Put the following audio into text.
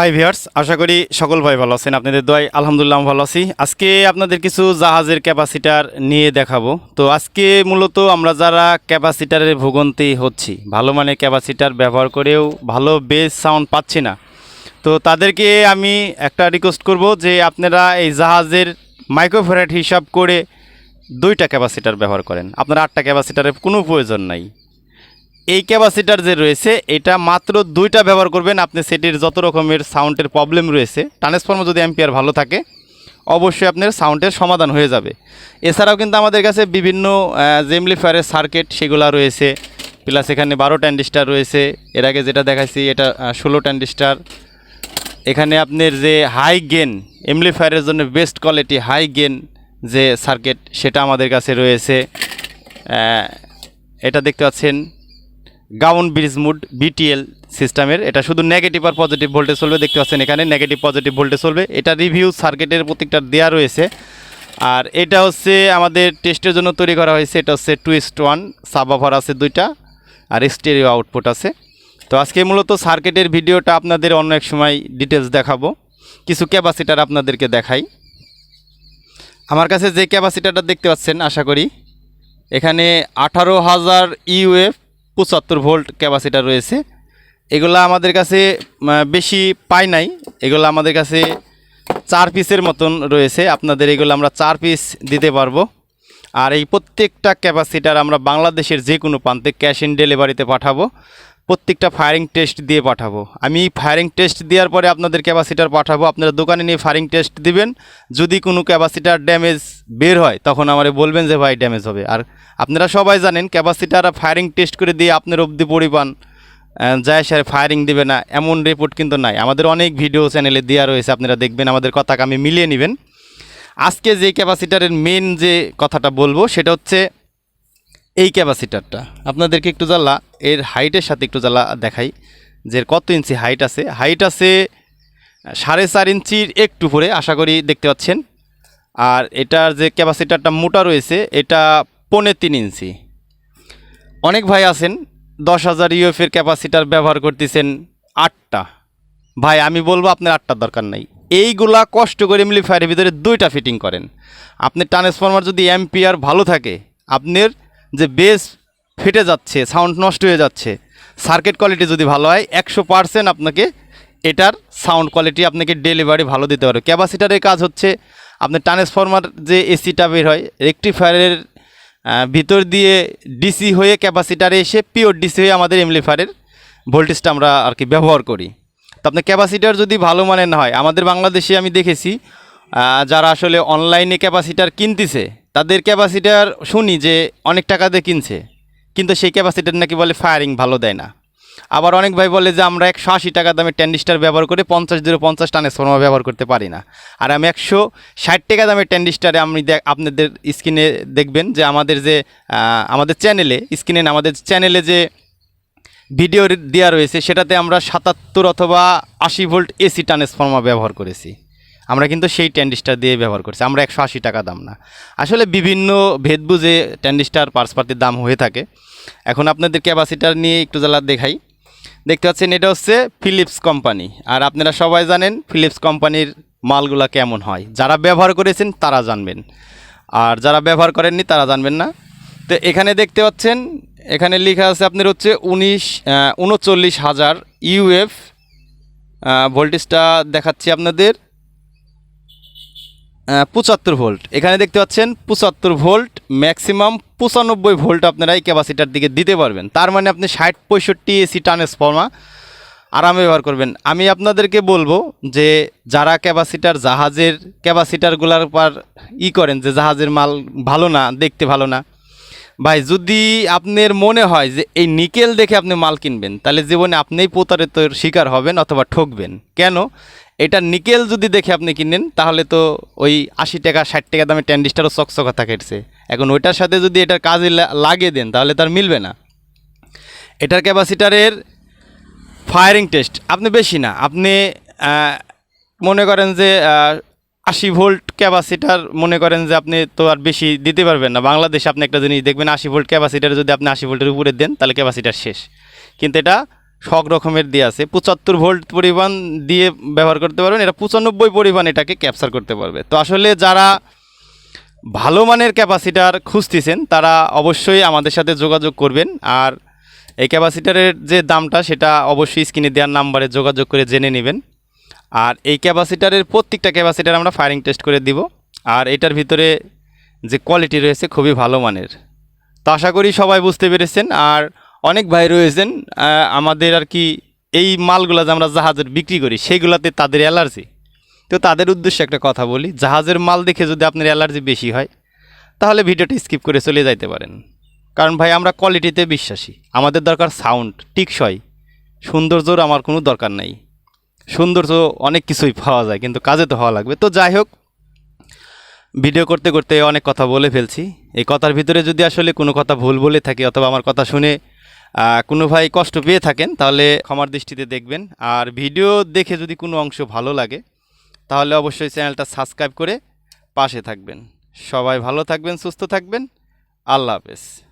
High viewers আশা করি সকল ভাই ভালো আছেন। আপনাদের দোয়াই আলহামদুলিল্লাহ ভালো আছি। আজকে আপনাদের কিছু জাহাজের ক্যাপাসিটার নিয়ে দেখাবো। তো আজকে মূলত আমরা যারা ক্যাপাসিটারের ভোগান্তি হচ্ছি, ভালো মানের ক্যাপাসিটার ব্যবহার করেও ভালো বেস সাউন্ড পাচ্ছি না। তো তাদেরকে আমি একটা রিকোয়েস্ট করব যে আপনারা এই জাহাজের মাইক্রোফেরাট হিসাব করে দুইটা ক্যাপাসিটার ব্যবহার করেন। আপনার আটটা ক্যাপাসিটারের কোনো প্রয়োজন নাই। এই ক্যাপাসিটার যে রয়েছে, এটা মাত্র দুইটা ব্যবহার করবেন আপনি সেটির যত রকমের সাউন্ডের প্রবলেম রয়েছে। ট্রান্সফর্মার যদি অ্যাম্পিয়ার ভালো থাকে, অবশ্যই আপনার সাউন্ডের সমাধান হয়ে যাবে। এছাড়াও কিন্তু আমাদের কাছে বিভিন্ন জেমলিফায়ারের সার্কিট সেগুলো রয়েছে। প্লাস এখানে বারো ট্যান্ডিস্টার রয়েছে। এর আগে যেটা দেখাইছি, এটা ষোলো ট্যান্ডিস্টার এখানে আপনার যে হাই গেন এমলিফায়ারের জন্য বেস্ট কোয়ালিটি হাই গেন যে সার্কিট সেটা আমাদের কাছে রয়েছে। এটা দেখতে পাচ্ছেন। গাউন, ব্রিজ, মুড বিটিএল সিস্টেমের। এটা শুধু নেগেটিভ আর পজিটিভ ভোল্টেজ চলবে, দেখতে পাচ্ছেন এখানে নেগেটিভ পজিটিভ ভোল্টেজ চলবে। এটা রিভিউ সার্কিটের প্রত্যেকটা দেওয়া রয়েছে। আর এটা হচ্ছে আমাদের টেস্টের জন্য তৈরি করা হয়েছে। এটা হচ্ছে টুইস্ট ওয়ান সাবাফার আছে দুইটা, আর স্টেরিও আউটপুট আছে। তো আজকে মূলত সার্কিটের ভিডিওটা আপনাদের অন্য এক সময় ডিটেলস দেখাবো। কিছু ক্যাপাসিটার আপনাদেরকে দেখাই। আমার কাছে যে ক্যাপাসিটারটা দেখতে পাচ্ছেন, আশা করি, এখানে আঠারো হাজার ইউএফ পঁচাত্তর ভোল্ট ক্যাপাসিটার রয়েছে। এগুলো আমাদের কাছে বেশি পাই নাই। এগুলো আমাদের কাছে চার পিসের মতন রয়েছে। আপনাদের এগুলো আমরা চার পিস দিতে পারব। আর এই প্রত্যেকটা ক্যাপাসিটার আমরা বাংলাদেশের যে কোনো প্রান্তে ক্যাশ ইন ডেলিভারিতে পাঠাবো। প্রত্যেকটা ফায়ারিং টেস্ট দিয়ে পাঠাবো। আমি ফায়ারিং টেস্ট দেওয়ার পরে আপনাদের ক্যাপাসিটার পাঠাবো। আপনারা দোকানে নিয়ে ফায়ারিং টেস্ট দিবেন। যদি কোনো ক্যাপাসিটার ড্যামেজ বের হয়, তখন আমারে বলবেন যে, ভাই ড্যামেজ হবে। আর আপনারা সবাই জানেন ক্যাপাসিটার ফায়ারিং টেস্ট করে দিয়ে আপনার অবধি পরিমাণ যায় স্যার ফায়ারিং দেবে না, এমন রিপোর্ট কিন্তু নাই। আমাদের অনেক ভিডিও চ্যানেলে দেওয়া রয়েছে, আপনারা দেখবেন, আমাদের কথাকে আমি মিলিয়ে নেবেন। আজকে যে ক্যাপাসিটারের মেন যে কথাটা বলব, সেটা হচ্ছে এই ক্যাপাসিটারটা। আপনাদেরকে একটু জ্বালা, এর হাইটের সাথে একটু জ্বালা দেখাই, যে কত ইঞ্চি হাইট আছে। হাইট আছে সাড়ে চার ইঞ্চির একটু পরে আশা করি দেখতে পাচ্ছেন। আর এটার যে ক্যাপাসিটারটা মোটা রয়েছে, এটা পৌনে তিন ইঞ্চি। অনেক ভাই আছেন, দশ হাজার ইউএফের ক্যাপাসিটার ব্যবহার করতেছেন আটটা। ভাই, আমি বলব আপনার আটটার দরকার নাই। এইগুলা কষ্ট করে এমপ্লিফায়ারের ভিতরে দুইটা ফিটিং করেন। আপনি ট্রান্সফরমার যদি অ্যাম্পিয়ার ভালো থাকে, আপনার যে বেস ফেটে যাচ্ছে সাউন্ড নষ্ট হয়ে যাচ্ছে। সার্কিট কোয়ালিটি যদি ভালো হয়, একশো পারসেন্ট আপনাকে এটার সাউন্ড কোয়ালিটি আপনাকে ডেলিভারি ভালো দিতে পারবে। ক্যাপাসিটারের কাজ হচ্ছে আপনার ট্রান্সফর্মার যে এসিটা বের হয় রেকটিফায়ারের ভিতর দিয়ে ডিসি হয়ে ক্যাপাসিটারে এসে পিওর ডিসি হয়ে আমাদের এমলিফায়ারের ভোল্টেজটা আমরা আর কি ব্যবহার করি। তো আপনার ক্যাপাসিটার যদি ভালো মানের না হয়, আমাদের বাংলাদেশে আমি দেখেছি যারা আসলে অনলাইনে ক্যাপাসিটার কিনতেছে তাদের ক্যাপাসিটার শুনি যে অনেক টাকা দিয়ে কিনছে, কিন্তু সেই ক্যাপাসিটার নাকি বলে ফায়ারিং ভালো দেয় না। আবার অনেক ভাই বলে যে আমরা একশো আশি টাকা দামে ট্যান্ডিস্টার ব্যবহার করে পঞ্চাশ জিরো পঞ্চাশ ট্রান্সফর্মার ব্যবহার করতে পারি না। আর আমি একশো ষাট টাকা দামের ট্যান্ডিস্টারে দেখ আপনাদের স্ক্রিনে দেখবেন যে আমাদের যে আমাদের চ্যানেলে, স্ক্রিনে আমাদের চ্যানেলে যে ভিডিও দেওয়া রয়েছে, সেটাতে আমরা সাতাত্তর অথবা আশি ভোল্ট এসি ট্রান্সফর্মার ব্যবহার করেছি। আমরা কিন্তু সেই ট্যান্ডিস্টার দিয়ে ব্যবহার করছি, আমরা একশো আশি টাকা দাম না। আসলে বিভিন্ন ভেদ বুঝে ট্যান্ডিস্টার পার্সপাতির দাম হয়ে থাকে। এখন আপনাদের ক্যাপাসিটার নিয়ে একটু জ্বালা দেখাই। দেখতে পাচ্ছেন, এটা হচ্ছে ফিলিপস কোম্পানি আর আপনারা সবাই জানেন ফিলিপস কোম্পানির মালগুলা কেমন হয়। যারা ব্যবহার করেছেন, তারা জানবেন। আর যারা ব্যবহার করেননি, তারা জানবেন না। তো এখানে দেখতে পাচ্ছেন, এখানে লেখা আছে আপনার হচ্ছে উনিশ উনচল্লিশ হাজার ইউএফ ভোল্টেজটা দেখাচ্ছি আপনাদের। পঁচাত্তর ভোল্ট। এখানে দেখতে পাচ্ছেন পঁচাত্তর ভোল্ট ম্যাক্সিমাম পঁচানব্বই ভোল্ট আপনারা এই ক্যাপাসিটার দিকে দিতে পারবেন। তার মানে আপনি ষাট পঁয়ষট্টি এসি ট্রান্সফর্মার আরামে ব্যবহার করবেন। আমি আপনাদেরকে বলব যে যারা ক্যাপাসিটার জাহাজের ক্যাপাসিটারগুলোর পর ই করেন, যে জাহাজের মাল ভালো না, দেখতে ভালো না, ভাই যদি আপনার মনে হয় যে এই নিকেল দেখে আপনি মাল কিনবেন, তাহলে জীবনে আপনিই প্রতারিত শিকার হবেন অথবা ঠকবেন। কেন? এটা নিকেল যদি দেখে আপনি কিনেন, তাহলে তো ওই আশি টাকা, ষাট টাকা দামে ট্যান্ডিস্টারও চকচকা থাকেছে এখন ওইটার সাথে যদি এটার কাজে লাগিয়ে দেন, তাহলে তার মিলবে না। এটার ক্যাপাসিটারের ফায়ারিং টেস্ট, আপনি বেশি না। আপনি মনে করেন যে আশি ভোল্ট ক্যাপাসিটার, মনে করেন যে আপনি তো আর বেশি দিতে পারবেন না। বাংলাদেশে আপনি একটা জিনিস দেখবেন, আশি ভোল্ট ক্যাপাসিটার যদি আপনি আশি ভোল্টের উপরে দেন, তাহলে ক্যাপাসিটার শেষ। কিন্তু এটা সব রকমের দিয়ে আছে। পঁচাত্তর ভোল্ট পরিমাণ দিয়ে ব্যবহার করতে পারবেন। এটা পঁচানব্বই পরিমাণ এটাকে ক্যাপচার করতে পারবে। তো আসলে যারা ভালো মানের ক্যাপাসিটার খুঁজতেছেন, তারা অবশ্যই আমাদের সাথে যোগাযোগ করবেন। আর এই ক্যাপাসিটারের যে দামটা, সেটা অবশ্যই স্ক্রিনে দেওয়ার নাম্বারে যোগাযোগ করে জেনে নেবেন। আর এই ক্যাপাসিটারের প্রত্যেকটা ক্যাপাসিটার আমরা ফায়ারিং টেস্ট করে দিব। আর এটার ভিতরে যে কোয়ালিটি রয়েছে, খুবই ভালো মানের। তো আশা করি সবাই বুঝতে পেরেছেন। আর অনেক ভাই রয়েছেন আমাদের আর কি এই মালগুলো যে আমরা জাহাজের বিক্রি করি, সেগুলোতে তাদের অ্যালার্জি। তো তাদের উদ্দেশ্যে একটা কথা বলি, জাহাজের মাল দেখে যদি আপনার অ্যালার্জি বেশি হয়, তাহলে ভিডিওটি স্কিপ করে চলে যাইতে পারেন। কারণ ভাই, আমরা কোয়ালিটিতে বিশ্বাসী, আমাদের দরকার সাউন্ড, টিকসই। সৌন্দর্যর আমার কোনো দরকার নাই। সৌন্দর্য অনেক কিছুই পাওয়া যায়, কিন্তু কাজে তো হওয়া লাগবে। তো যাই হোক, ভিডিও করতে করতে অনেক কথা বলে ফেলছি। এই কথার ভিতরে যদি আসলে কোনো কথা ভুল বলে থাকি, অথবা আমার কথা শুনে কোনো ভাই কষ্ট পেয়ে থাকেন, তাহলে ক্ষমার দৃষ্টিতে দেখবেন। আর ভিডিও দেখে যদি কোনো অংশ ভালো লাগে, তাহলে অবশ্যই চ্যানেলটা সাবস্ক্রাইব করে পাশে থাকবেন। সবাই ভালো থাকবেন, সুস্থ থাকবেন। আল্লাহ হাফেজ।